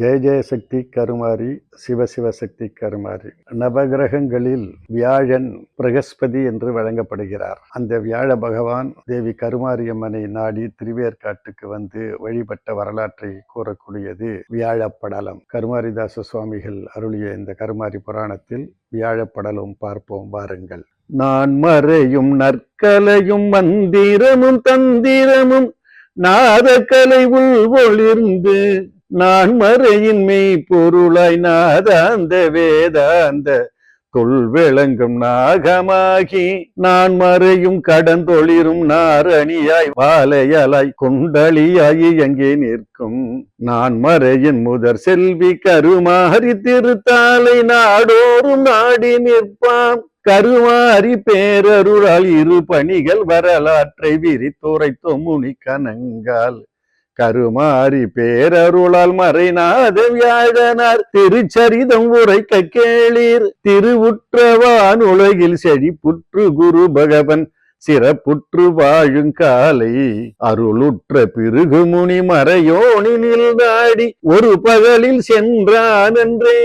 ஜெய ஜெய சக்தி கருமாரி சிவசிவ சக்தி கருமாரி. நவகிரகங்களில் வியாழன் பிரகஸ்பதி என்று வழங்கப்படுகிறார். அந்த வியாழ பகவான் தேவி கருமாரியம்மனை நாடி திருவேற்காட்டுக்கு வந்து வழிபட்ட வரலாற்றை கூறக்கூடியது வியாழப்படலம். கருமாரிதாச சுவாமிகள் அருளிய இந்த கருமாரி புராணத்தில் வியாழப்படலம் பார்ப்போம் வாருங்கள். நான் மறையும் நற்கலையும் மந்திரமும் தந்திரமும் நாதக்கலை உள் ஒளிர்ந்து நான் மறையின் மெய் பொருளாய் நாதாந்த வேதாந்த தொல் விளங்கும் நாகமாகி நான் மறையும் கடந்தொளிரும் நாரணியாய் வாழையலாய் கொண்டலியாய் எங்கே நிற்கும். நான் மறையின் முதற் செல்வி கருமாறி திருத்தாலை நாடோறும் நாடி நிற்பான் கருமாறி பேரருளால் இரு பணிகள் வரலாற்றை விரித்துரைத்தோ முனி கனங்கால் கருமாறி பேரருளால் மறைநாத வியாழனார். திருச்சரிதம் உரைக்க கேளீர். திருவுற்றவான் உலகில் செழிப்புற்று குரு பகவன். சிறப்புற்று வாழும் காலை. அருளுற்ற பிருகு முனி மறையோனினில் நாடி ஒரு பகலில் சென்றான் என்றே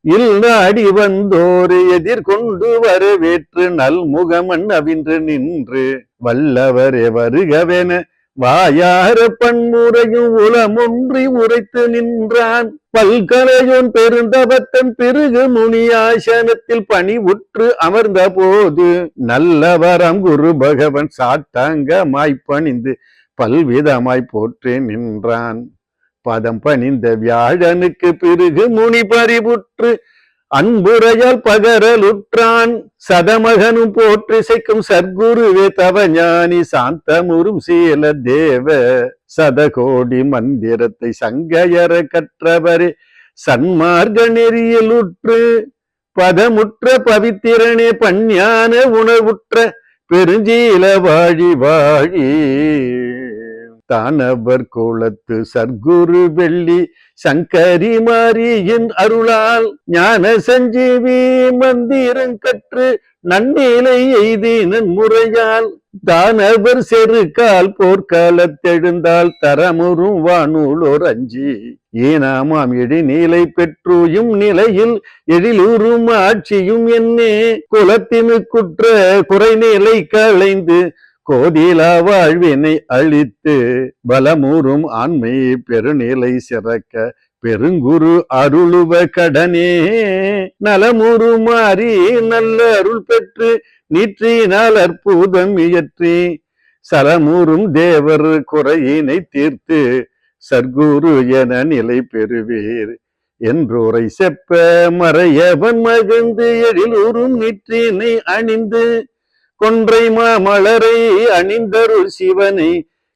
இல் நாடி வந்தோரை எதிர்கொண்டு வரவேற்று. நல்முகமன் அவின்று நின்று. வல்லவரே வருகவென வாயார பன்முறையும் உளமொன்றி உரைத்து நின்றான். பல்கலையோன் பெருந்தவத்தன் பிறகு முனியாசனத்தில் பணிவுற்று அமர்ந்த போது நல்லவரம் குரு பகவன் சாட்டாங்கமாய் பணிந்து பல்விதமாய் போற்றி நின்றான். பதம் பணிந்த வியாழனுக்கு பிறகு முனி பறிவுற்று அன்புரையால் பகரலுற்றான். சதமகனும் போற்றிசைக்கும் சர்க்குருவே தவஞானி சாந்தமுறும் சீல தேவ. சதகோடி மந்திரத்தை சங்கையர கற்றவரே சன்மார்க்க நெறியலுற்று பதமுற்ற பவித்திரனே பஞ்ஞான உணவுற்ற பெருஞ்சீல வாழி வாழி. தானவர் கோலத்து சர்க்குரு வெள்ளி சங்கரி மாரியின் அருளால் ஞான சஞ்சீவி மந்திரம் கற்று நன்னிலை எய்தினன் முறையால் தானவர் செருக்கால் போர்க்காலத்தெழுந்தால் தரமுறும் வானூலோர் அஞ்சி. ஏனாமாம் எழிநீலை பெற்றுயும் நிலையில் எழிலூரும் ஆட்சியும் என்னே. குலத்தினுக்குற்ற குறைநிலை களைந்து கோதிலா வாழ்வினை அழித்து பலமூறும் ஆண்மை பெருநிலை சிறக்க பெருங்குரு அருளுவ கடனே. நலமுறு மாறி நல்ல அருள் பெற்று நீற்றினால் அற்புதம் இயற்றி சலமூறும் தேவர் குறையினை தீர்த்து சர்க்குரு என நிலை பெறுவீர். என்றோரை செப்ப மறையவன் மகிழ்ந்து எழிலூரும் நிற்றினை அணிந்து கொன்றை மாமலரை அணிந்தருள் சிவனை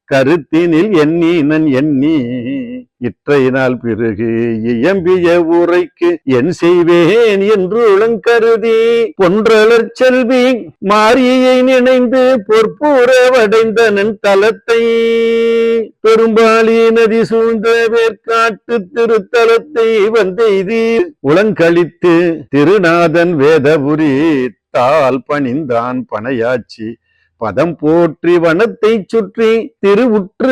கருத்தினில் எண்ணி நன் எண்ணி இற்றை நாள் பிறகு இயம்பிய உரைக்கு என் செய்வேன் என்று உளங்கருதி பொன்றலர் செல்வி மாரியை நினைந்து பொற்புறவடைந்தனன் தலத்தை பெரும்பாலி நதி சூழ்ந்த வேற்காட்டு திருத்தலத்தை வந்தெய்தி உளங்கழித்து திருநாதன் வேதபுரி தால் பணிந்தான் பனையாச்சி. பதம் போற்றி வனத்தை சுற்றி திருவுற்ற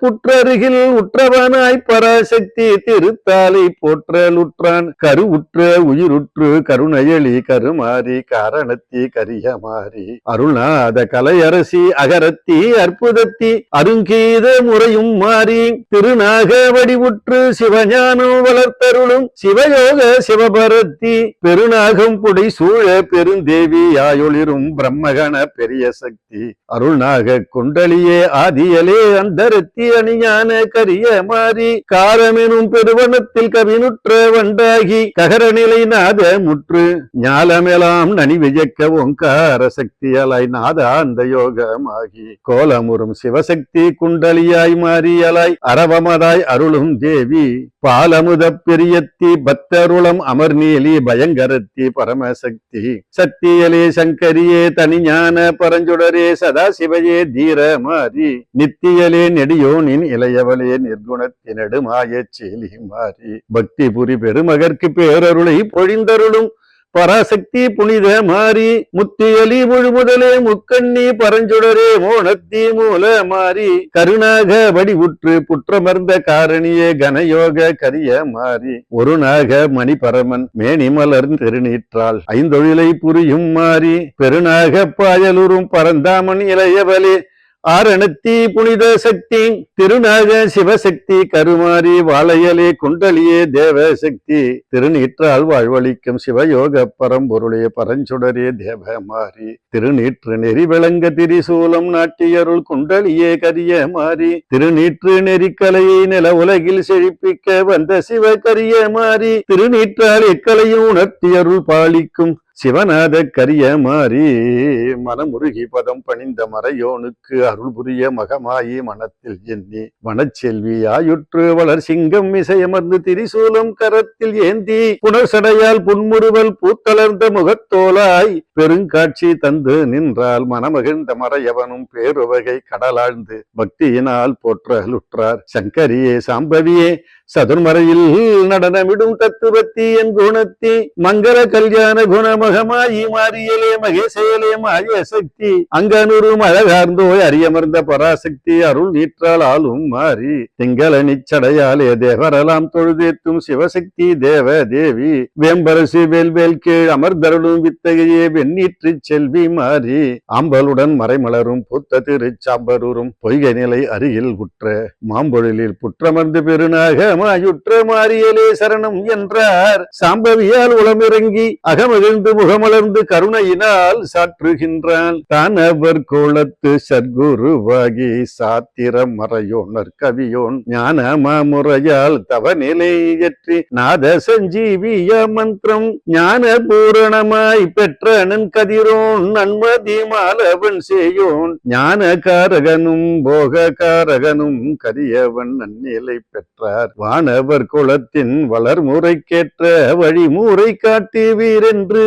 புற்றருகில் உற்றவனாய் பராசக்தி திருத்தாலை போற்றலுற்றான். கருவுற்ற உயிருற்று கருணயலி கருமாறி காரணத்தி கரியமாறி அருள்நாத கலையரசி அகரத்தி அற்புதத்தி அருங்கீத முறையும் மாறி திருநாக வடிவுற்று சிவஞானம் வளர்த்தருளும் சிவயோக சிவபரத்தி பெருநாகம் புடை சூழ பெருந்தேவி ஆயொளிரும் பிரம்மகண பெரிய சக்தி. அருள்நாக குண்டலியே ஆதியலே அந்தரத்தி அணியான கரிய மாறி. காரமெனும் பெருவனத்தில் கவினுற்ற வண்டாகி. ககரநிலை நாத முற்று. ஞாலமெலாம் நனி விஜக்க ஓங்கார சக்தியலாய் நாத அந்த யோகமாகி. கோலமுறும் சிவசக்தி குண்டலியாய் மாறியலாய். அரவமதாய் அருளும் தேவி. பாலமுத பெரியத்தி பத்தருளம் அமர்நீலி பயங்கரத்தி பரமசக்தி. சத்தியலே சங்கரியே தனிஞான பரஞ்சுடரே சதா சிவையே தீர மாறி நித்தியலே நெடியோனின் இளையவளே நிர்குணத்தினடு நெடுமாயச் சேலி மாறி. பக்தி புரி பெருமகற்கு பேரருளை பொழிந்தருளும் பராசக்தி புனித மாறி முத்தியலி முழுமுதலே முக்கண்ணி பரஞ்சுடரே மோனத்தி மூல மாறி. கருணாக வடிவுற்று புற்றமர்ந்த காரணியே கனயோக கரிய மாறி. ஒரு நாக மணி பரமன் மேனி மலர்ந்து திருநீற்றாள் ஐந்தொழிலை புரியும் மாறி. பெருநாக பாயலுறும் பரந்தாமன் இளையவலே ஆரணத்தி புனித சக்தி திருநாக சிவசக்தி கருமாரி வாழையலே குண்டலியே தேவசக்தி திருநீற்றால் வாழ்வழிக்கும் சிவயோக பரம்பொருளே பரஞ்சுடரே தேவமாரி திருநீற்று நெறி விளங்க திரிசூலம் நாட்டியருள் குண்டலியே கரிய மாறி திருநீற்று நெறிக்கலையை நில உலகில் செழிப்பிக்க வந்த சிவ கரிய மாறி திருநீற்றால் இக்கலையும் உணர்த்தியருள் பாலிக்கும் சிவநாத கரிய மாறி மனமுருகி பதம் பணிந்த மறையோனுக்கு அருள் புரிய மகமாயி மனத்தில் எண்ணி வனச்செல்வி ஆயுற்று வளர் சிங்கம் இசையமர்ந்து திரிசூலம் கரத்தில் ஏந்தி புனர்சடையால் புன்முறுவல் பூத்தளர்ந்த முகத்தோலாய் பெருங்காட்சி தந்து நின்றால் மனமகிழ்ந்த மறையவனும் பேருவகை கடலாழ்ந்து பக்தியினால் போற்றலுற்றார். சங்கரியே சாம்பவியே சதுர்மறையில் நடனமிடும் தத்துவத்தி என் குணத்தி மங்கள கல்யாண குணம் மகமாயி மாறியலே மகேசேலே மாய சக்தி. அங்கனுரும் அழகார்ந்தோய் அரியமர்ந்த பராசக்தி அருள் நீற்றால் ஆளும் மாறி. திங்கள நிச்சடையாலே தேவரெல்லாம் தொழுதேத்தும் சிவசக்தி தேவ தேவி வேம்பரசு வேல்வேல் கீழ் அமர்தருளும் வித்தகையே வெண்ணீற்று செல்வி மாறி. ஆம்பலுடன் மறைமலரும் புத்த திருச்சாம்பரூரும் பொய்கை நிலை அருகில் உற்ற மாம்பொழிலில் புற்றமர்ந்து பெருநாக மாயுற்ற மாறியலே சரணம் என்றார். சாம்பவியால் உளமிறங்கி அகமகிழ்ந்து முகமலர்ந்து கருணையினால் சாற்றுகின்றான் தானவர் கோலத்து சத்குருவாகி சாத்திரம் மறையோனர் கவியோன். ஞான மாமுறையால் தவநிலை இயற்றி நாத சஞ்சீவிய மந்திரம். ஞான பூரணமாய் பெற்றனன் கதிரோன் நன்மதி மாலவன் சேயோன். ஞான காரகனும் போக காரகனும் கரியவன் நன்னிலை பெற்றார். வானவர் குலத்தின் வளர்முறைக்கேற்ற வழிமுறை காட்டுவீரென்று வீரென்று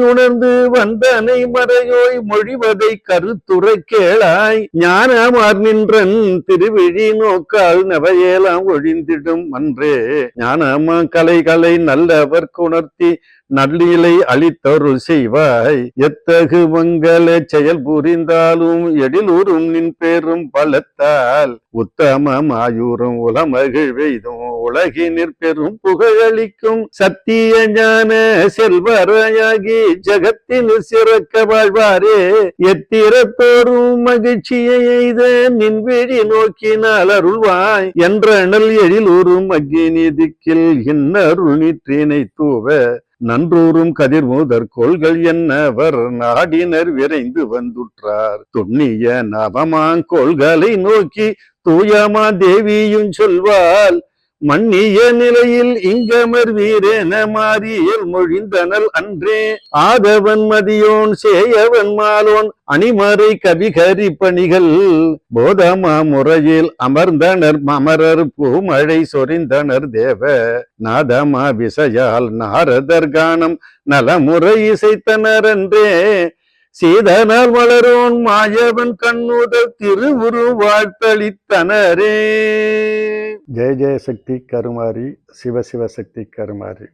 உணர்ந்து வந்தனை மறையோய் மொழிவதை கருத்துரை கேளாய். ஞானமார் நின்றன் திருவிழி நோக்கால் நவையேலாம் ஒழிந்திடும் அன்றே. ஞானமா கலைகளை நல்லவர் குணர்த்தி நல்லிலை அளித்தருள் செய்வாய். எத்தகு மங்கள செயல் புரிந்தாலும் எழிலூரும் நின் பேரும் பலத்தால். உத்தமமாயூரும் உலமகிழ்வெய்தும் உலகினிற் பெரும் புகழளிக்கும் சத்திய ஞான செல்வரையாகி ஜகத்தில் சிறக்க வாழ்வாரே. எத்திரத்தோறும் மகிழ்ச்சியை எய்த நின்விழி நோக்கினால் அருள்வாய் என்றனல் உறும் அக்னி திக்கில் இன்னருள் நிற்றினை தூவ. நன்றூரும் கதிர்மூதர் கோள்கள் என்னவர் நாடினர் விரைந்து வந்துற்றார். துண்ணிய நவமாங்கோள்களை நோக்கி தூயமா தேவியும் சொல்வாள். மன்னிய நிலையில் இங்கமர் வீரேன மாறியல் மொழிந்தனல் அன்றே. ஆதவன் மதியோன் சேயவன் மாலோன் அணிமறை கவிகரி பணிகள் போதமா முறையில் அமர்ந்தனர் அமரர் பூமழை சொரிந்தனர் தேவ. நாதமா விசையால் நாரதர் கானம் நலமுறை இசைத்தனர் என்றே சீதனால் வளரோன் மாயவன் கண்ணுதல் திருவுரு வாழ்த்தளித்தனரே. ஜெய ஜெய சக்தி கருமாரி சிவ சிவ சக்தி கருமாரி